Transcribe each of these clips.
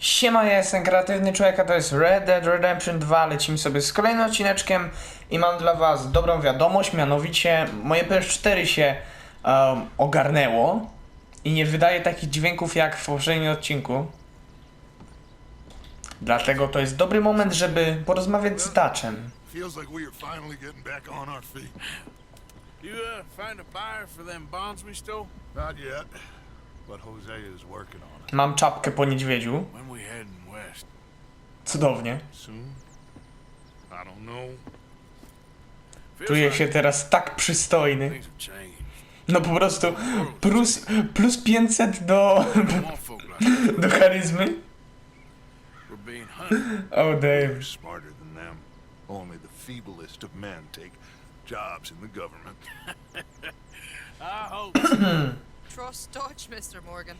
Siema, ja jestem kreatywny człowiek, a to jest Red Dead Redemption 2. Lecimy sobie z kolejnym odcineczkiem i mam dla was dobrą wiadomość, mianowicie moje PS4 się um, ogarnęło i nie wydaje takich dźwięków jak w poprzednim odcinku. Dlatego to jest dobry moment, żeby porozmawiać z Daczem. Feels like we are finally getting back on our feet. You uh, find a buyer for them bonds we stole? Not yet, Mam czapkę po niedźwiedziu. Cudownie. Czuję się teraz tak przystojny. No po prostu plus, plus 500 do, do charyzmy. Oh damn. We're smarter than them. Only the feeblest of men take jobs in the government. I hope so. Trust Dutch, Mr. Morgan.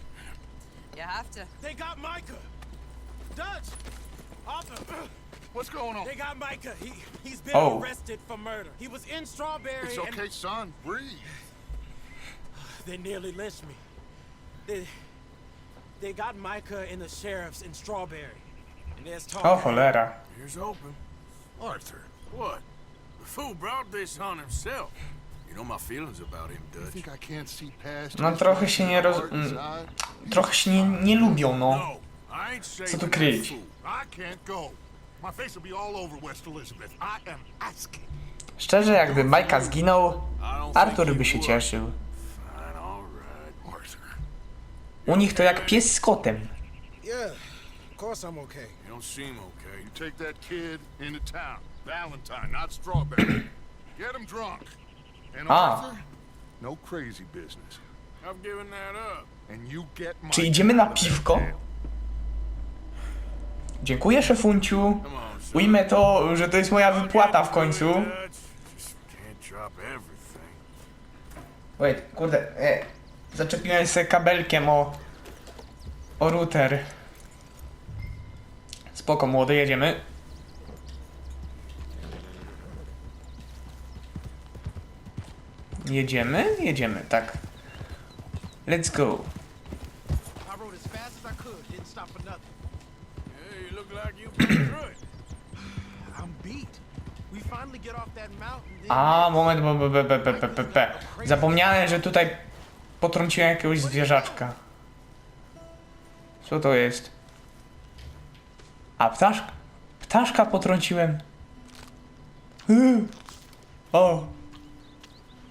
You have to. They got Micah. Dutch. Arthur. What's going on? They got Micah. He he's been Oh. arrested for murder. He was in Strawberry It's okay, and son. Breathe. they nearly lynched me. They they got Micah and the sheriffs in Strawberry. And there's talk. Oh, o cholera. Here's open. Arthur, What? The fool brought this on himself. You know my feelings about him, you Dutch. think I can't see past No trochę się nie roz... mm? Trochę się nie, nie lubią, no. No, Co tu kryć? fool. I can't go. My face will be all over West Elizabeth. I am asking. Szczerze, jakby Majka zginął, you by się cieszył. Arthur. U nich to jak pies z kotem. Yeah. Of course I'm okay. You don't seem okay. You take that kid into town. Valentine, not Strawberry. Get him drunk. Ah. Arthur, no crazy business. I've given that up. And you get my Czy idziemy na piwko? Dziękuję, szefunciu. Come on, son. Ujmę to, że to jest moja wypłata w końcu. Dutch. Just can't drop everything. Wait, kurde, e, zaczepiłem się kabelkiem o... o router. Spoko, młody, jedziemy. get off that mountain. then- A, moment, bo, bo, bo, bo, bo, bo, bo. Zapomniałem, że tutaj potrąciłem jakiegoś zwierzaczka. Co to jest? A, ptaszka? Ptaszka potrąciłem. O.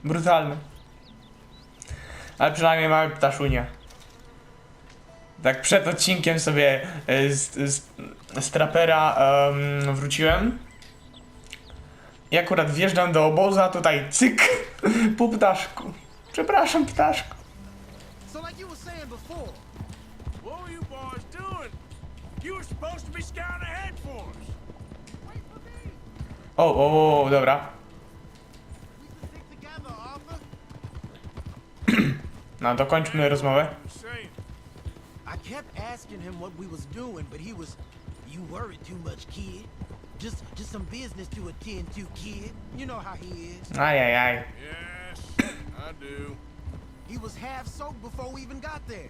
Brutalne. Ale przynajmniej mamy ptaszunia. Tak przed odcinkiem sobie e, z, z, z trapera em, wróciłem. I akurat wjeżdżam do obozu, a tutaj cyk po ptaszku. Przepraszam, ptaszku. So like you were saying before. What were you boys doing? You were supposed to be scouting ahead for us. O, o, o, dobra. No, dokończmy rozmowę. I'm saying. I kept asking him what we was doing, but he was, you worry too much, kid. Just, just some business to attend to, kid. You know how he is. Ajajaj. Yes, I do. He was half soaked before we even got there.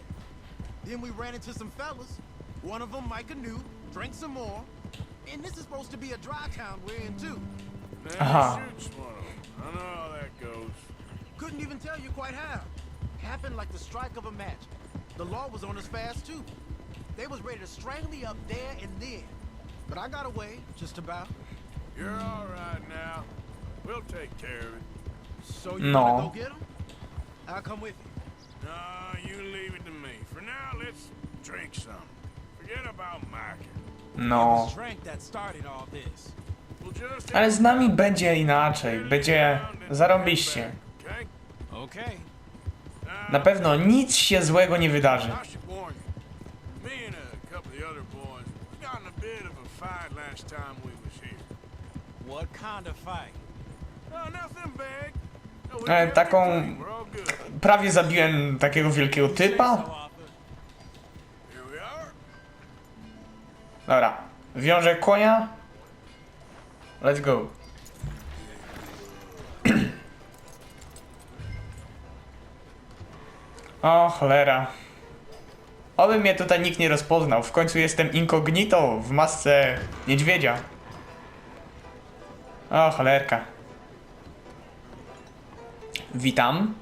Then we ran into some fellas. One of them, Micah knew, drank some more. And this is supposed to be a dry town we're in too. Man, uh-huh. shoots one of 'em. I know how that goes. Couldn't even tell you quite how. Happened like the strike of a match. The law was on us fast too. They was ready to strangle me up there and then. But I got away, just about. You're all right now. We'll take care of it. So you No. wanna go get them? I'll come with you. No, you leave it to me. For now, let's drink some. Forget about Micah. No. drink that started all this. Ale z nami będzie inaczej. Będzie zarąbiście. Okay? Na pewno nic się złego nie wydarzy. Fight? No, E, taką-. Prawie zabiłem takiego wielkiego typa. Dobra. Wiążę konia. Let's go. O, cholera. Oby mnie tutaj nikt nie rozpoznał. W końcu jestem incognito w masce niedźwiedzia. O, cholerka. Witam.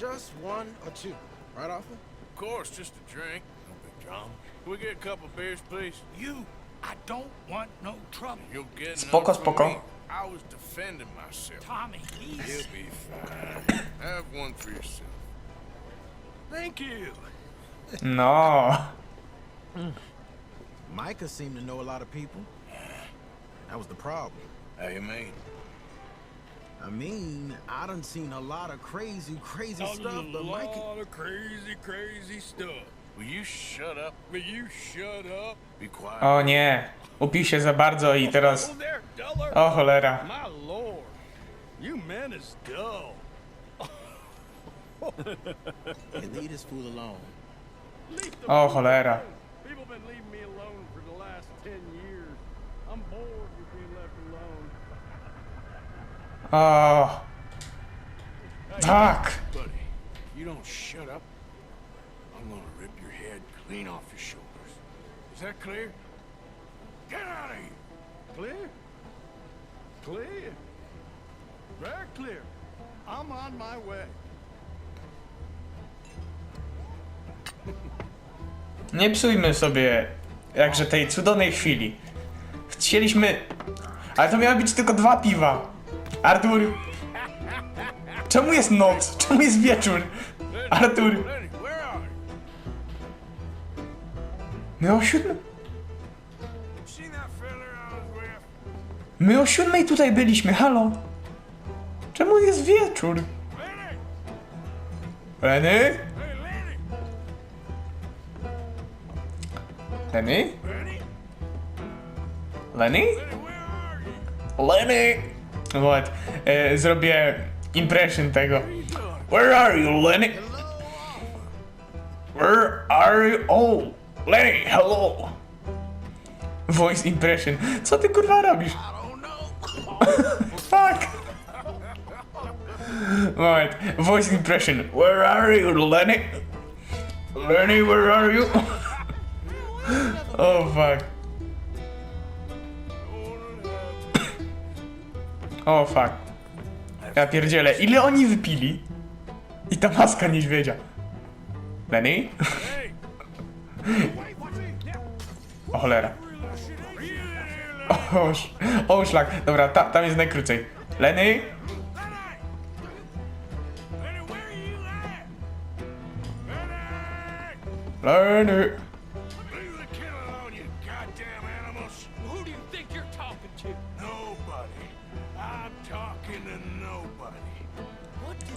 Just one or two, right, Arthur? Of course, just a drink. No big. Can we get a couple beers, please? You, I don't want no trouble. You'll get Spoko, none from spoko. I was defending myself. Tommy, You'll be fine. Have one for yourself. Thank you. No. Hmm. Micah seemed to know a lot of people. That was the problem. How you mean? I mean, I done seen a lot of crazy, crazy A stuff, but Micah. lot of crazy, crazy stuff. Will you shut up? Will you shut up? Be quiet. O nie. Upił się za bardzo i teraz... Oh. O cholera. O cholera. O. Tak. You don't shut up, I'm gonna rip your clean off your shoulders. Is that clear? Get out of here! Clear? Clear? Very clear. I'm on my way. Nie psujmy sobie jakże tej cudownej chwili. Chcieliśmy... Ale to miały być tylko dwa piwa. Artur... Czemu jest noc? Czemu jest wieczór? Artur... My o siódmej... My o siódmej tutaj byliśmy, halo? Czemu jest wieczór? Lenny? Lenny? Lenny? Lenny! What? E, zrobię impression tego. Where are you, Lenny? Where are you? Oh! Lenny, hello. Voice impression. Co ty kurwa robisz? Fuck. Moment. Voice impression. Where are you, Lenny? Lenny, where are you? oh fuck. O fuck. Ja pierdzielę. Ile oni wypili? I ta maska niedźwiedzia. Lenny? O cholera. O, o szlak. Dobra, ta, tam jest najkrócej. Lenny? Lenny!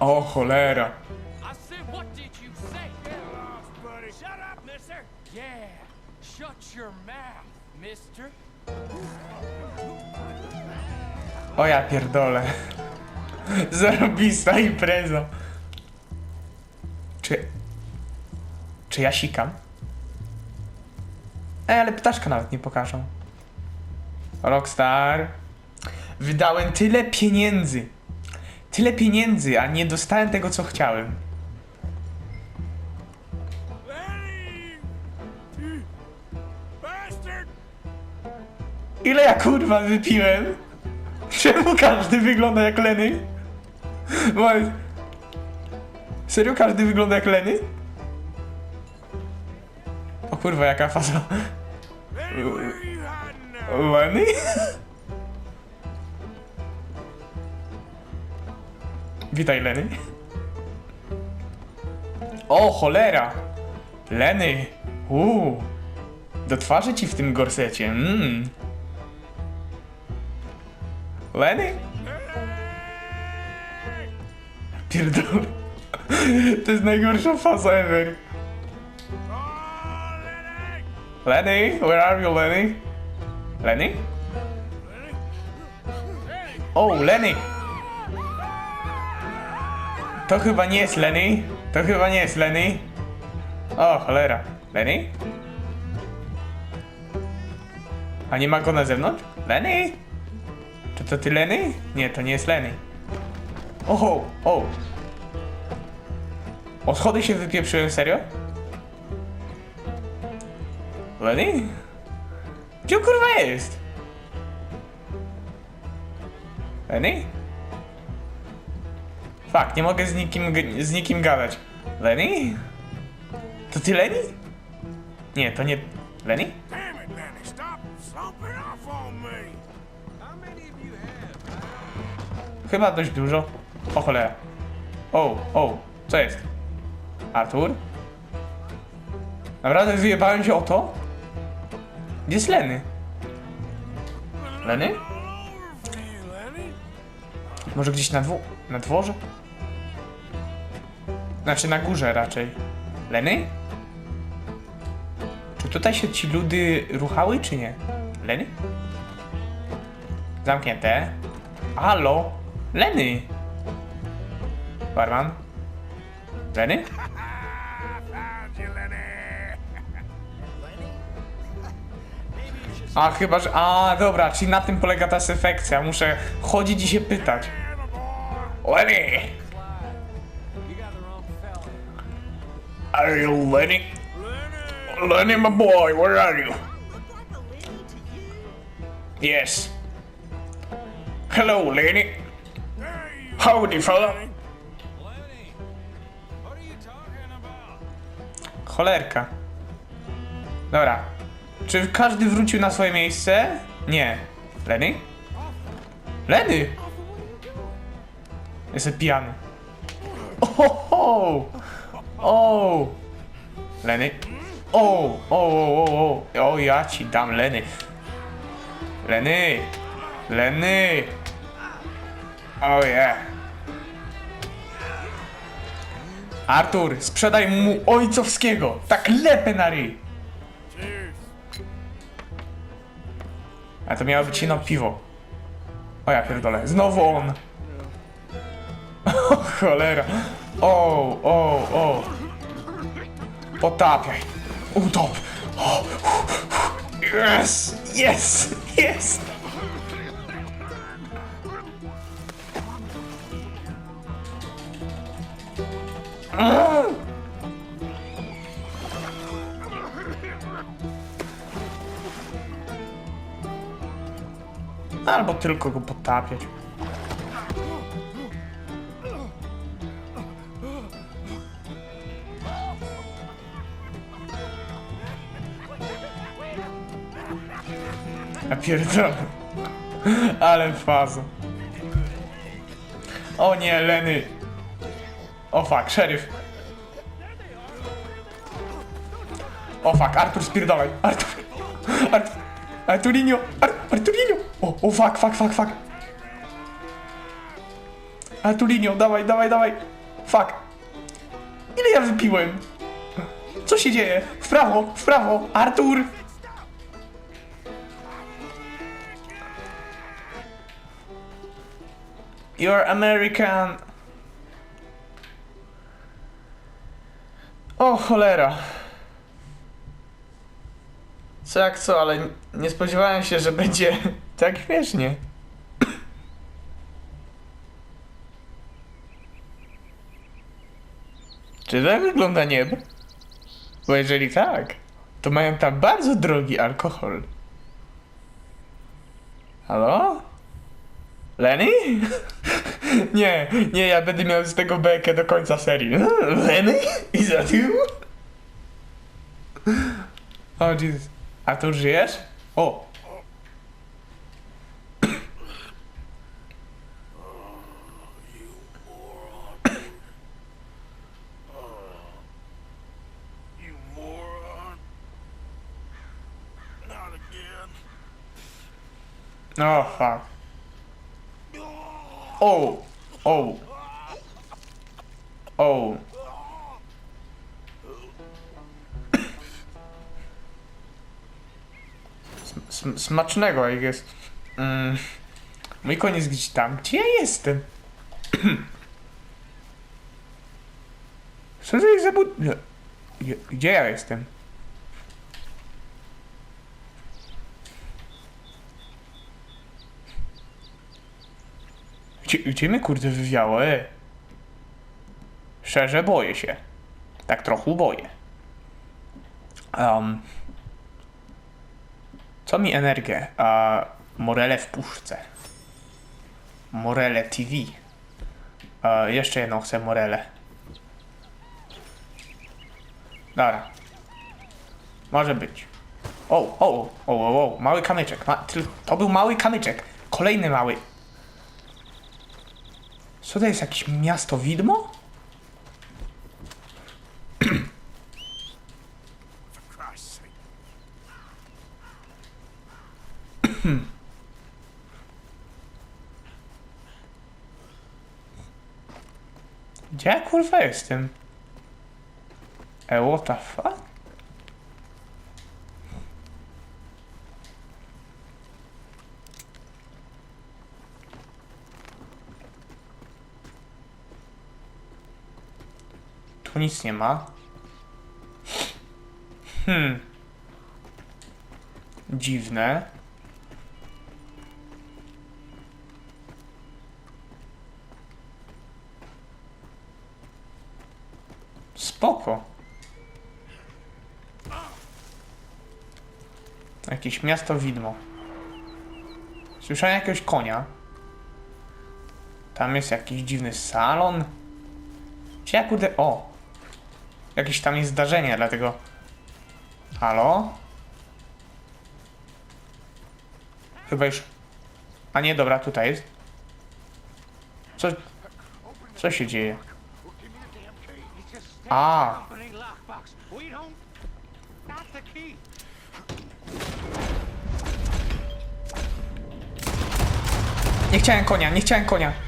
Lenny, where O ja pierdolę. Zarobista impreza. Czy... Czy ja sikam? Ej, ale ptaszka nawet nie pokażą. Rockstar. Wydałem tyle pieniędzy. Tyle pieniędzy, a nie dostałem tego, co chciałem. Ile ja kurwa wypiłem? Czemu każdy wygląda jak Leny? Moment. Serio każdy wygląda jak Leny? O kurwa, jaka faza. Lenny? Witaj, Leny. O, cholera! Leny! Uuu! Do twarzy ci w tym gorsecie, mmm. Leny? Pierdolę. To jest najgorsza faza ever. Oh, Lenny! Lenny? Where are you, Lenny? Lenny? Lenny? Lenny! O, Lenny! To chyba nie jest Lenny. To chyba nie jest Lenny. O, cholera. Lenny? A nie ma go na zewnątrz? Lenny? Czy to ty Lenny? Nie, to nie jest Lenny. Oho, o. O schody się wypieprzyłem, serio? Lenny? Gdzie kurwa jest? Lenny? Fak, nie mogę z nikim, z nikim gadać. Lenny? To ty Lenny? Nie, to nie... Lenny? Chyba dość dużo. O cholera. O, o, co jest? Artur? Naprawdę wyjebałem się o to? Gdzie jest you, Lenny. Może gdzieś na, na dworze? Znaczy na górze raczej. Lenny? Czy tutaj się ci ludy ruchały, czy nie? Lenny? Zamknięte. Halo? Lenny? Barman? Lenny. A chyba, że... A, dobra, czyli na tym polega ta sefekcja. Muszę chodzić i się pytać. Lenny! Are you Lenny? Lenny, my boy, where are you? Yes. Hello, Lenny. Howdy, fella. Cholerka. Dobra. Czy każdy wrócił na swoje miejsce? Nie. Lenny? Lenny! Jestem pijany. Ohoho! O! Lenny? O! O, o, o, o! O, ja ci dam, Lenny. Lenny! Lenny! Oh yeah. Artur, sprzedaj mu ojcowskiego! Tak lepę na ryj! A to miało być ino piwo. O ja pierdolę, znowu on! O cholera! O, o, o! Potapiaj! Utop! Yes! Yes! Yes! Albo tylko go potapiać. Ja pierdolę. Ale faza. O nie, Leny. O fuck, szeryf. O fuck, Artur spierdolaj. Artur. Artur. Arturinho. Ar Arturinho. O, o fuck, fuck, fuck, fuck. Arturinho, dawaj, dawaj, dawaj. Fuck. Ile ja wypiłem? Co się dzieje? W prawo, w prawo. Artur. You're American. O cholera. Co jak co, ale nie spodziewałem się, że będzie tak śmiesznie. Czy tak wygląda niebo? Bo jeżeli tak, to mają tam bardzo drogi alkohol. Halo? Lenny? nie, nie, ja będę miał z tego bekę do końca serii. Lenny? Is that you? O Jesus. A tu żyjesz? O! Oh fuck. Oh! Sm- sm- smacznego, jak jest. Mm. Mój koniec gdzieś tam. Gdzie ja jestem? Co to jest za Gdzie ja jestem? Gdzie, gdzie mnie kurde wywiało, e? Szczerze boję się. Tak trochę boję. Um, co mi energię? A, Morele w puszce. Morele TV. A, jeszcze jedną chcę Morele. Dobra. Może być. O, o, o, o, o, mały kamyczek. Ma, to był mały kamyczek. Kolejny mały. Co to jest jakieś miasto widmo? Gdzie ja kurwa jestem? E, what the fuck? Tu nic nie ma. Hmm. Dziwne. Spoko. Jakieś miasto widmo. Słyszałem jakiegoś konia. Tam jest jakiś dziwny salon. Czy ja kurde... O! Jakieś tam jest zdarzenie, dlatego... Halo? Chyba już... A nie, dobra, tutaj jest. Co... Co się dzieje? A, nie chciałem konia, nie chciałem konia.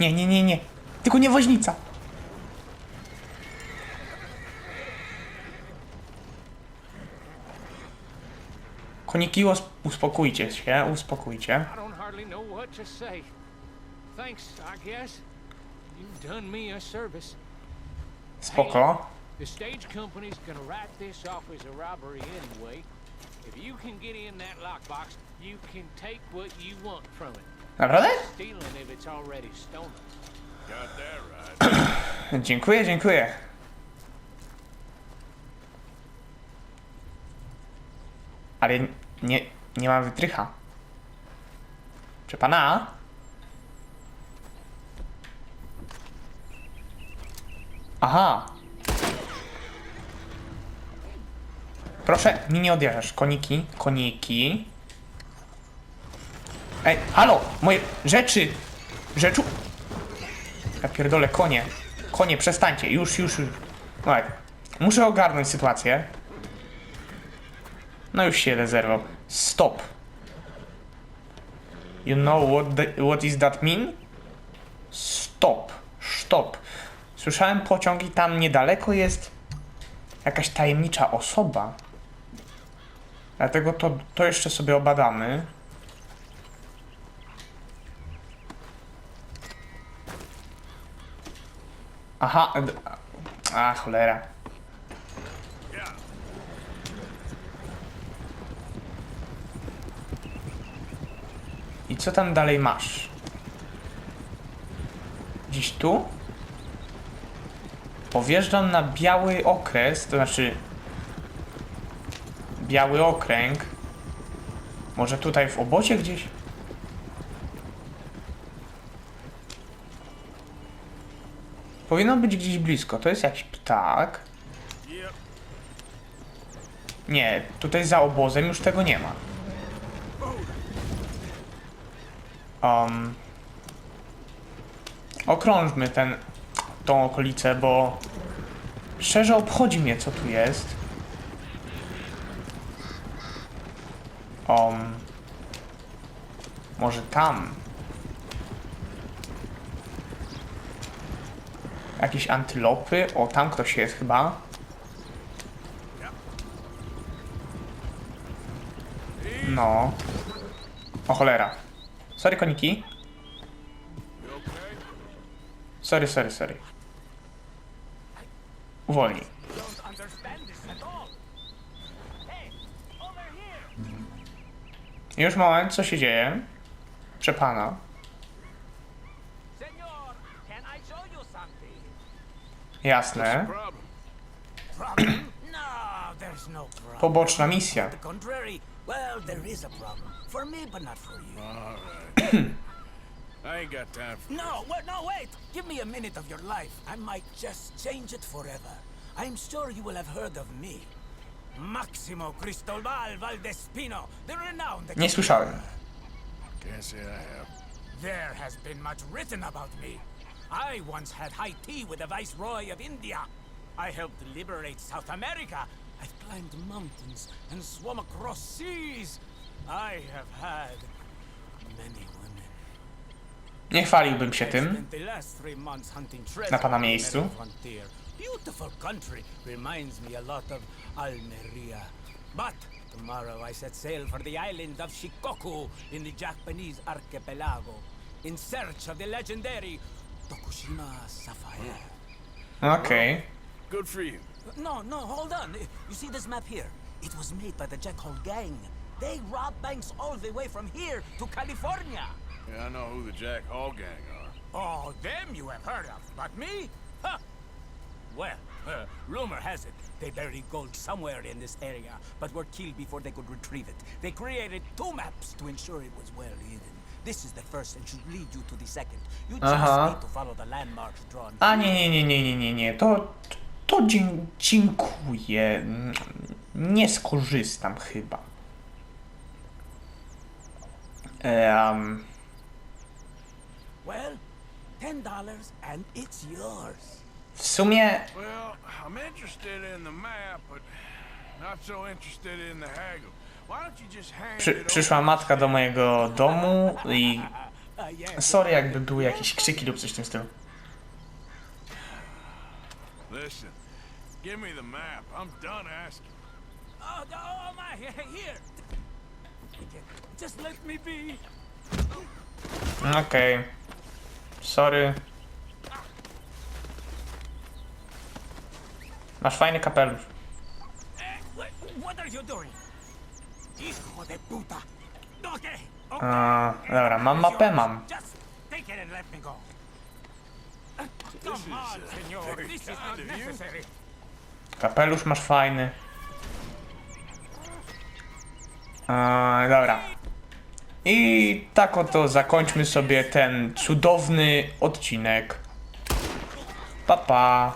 Nie, nie, nie, nie. Tylko nie woźnica. Koniki, us- uspokójcie się, uspokójcie. Spoko. The stage company's gonna write this off as a robbery anyway. If you can get in that lockbox, you can take what you want from it. Naprawdę? Dziękuję, dziękuję. Ale nie, nie mam wytrycha. Czy pana? Aha. Proszę, mi nie odjeżdżasz. Koniki, koniki. Ej, halo! Moje rzeczy! Rzeczu... Ja pierdolę, konie. Konie, przestańcie, już, już, już. Tak. Muszę ogarnąć sytuację. No już się zerwał. Stop. You know what, the, what is that mean? Stop. Stop. Słyszałem pociąg i tam niedaleko jest jakaś tajemnicza osoba. Dlatego to, to jeszcze sobie obadamy. Aha. A, cholera. I co tam dalej masz? Gdzieś tu? Powjeżdżam na biały okres, to znaczy biały okręg. Może tutaj w obocie gdzieś? Powinno być gdzieś blisko. To jest jakiś ptak. Nie, tutaj za obozem już tego nie ma. Um, okrążmy ten, tą okolicę, bo szczerze obchodzi mnie co tu jest. Um, może tam. Jakieś antylopy? O, tam ktoś jest chyba. No. O cholera. Sorry, koniki. Sorry, sorry, sorry. Uwolnij. Już moment, co się dzieje? Przepana. Senor, can I show you something? Jasne. No, no problem. Poboczna misja. On the contrary, well, there is a problem. For me, but not for you. All right. I ain't got time for No, wait, no, wait! Give me a minute of your life. I might just change it forever. I'm sure you will have heard of me. Maximo Cristobal Valdespino, the renowned... Nie słyszałem. Can't say I have. There has been much written about me. I once had high tea with the Viceroy of India. I helped liberate South America. I've climbed mountains and swum across seas. I have had many women. Nie chwaliłbym się tym. the last three months hunting treasure Na pana miejscu. Frontier. Beautiful country. Reminds me a lot of Almeria. But tomorrow I set sail for the island of Shikoku in the Japanese archipelago in search of the legendary Tokushima Sapphire. Okej. Good for you. No, no, hold on. You see this map here? It was made by the Jack Hole gang. They robbed banks all the way from here to California. Yeah, I know who the Jack Hall gang are. Oh, them you have heard of, but me? Huh. Well, uh, rumor has it they buried gold somewhere in this area, but were killed before they could retrieve it. They created two maps to ensure it was well hidden. This is the first and should lead you to the second. You just Aha. need to follow the landmarks drawn. A nie, nie, nie, nie, nie, nie, nie. To, to dzie- dziękuję. Nie skorzystam chyba. Um, Well, ten dollars and it's yours. w sumie Well, I'm interested in the map, but not so interested in the haggle. Przy, przyszła matka do mojego domu i sorry jakby były jakieś krzyki lub coś w tym stylu. Listen, give me the map. I'm done asking. Oh, oh my, here. Just let me be. Okej. Sorry. Masz fajny kapelusz. Eh, wha- What are you doing? A, dobra, mam mapę, mam. Uh. Kapelusz masz fajny. A, dobra. I tak oto zakończmy sobie ten cudowny odcinek. Pa pa.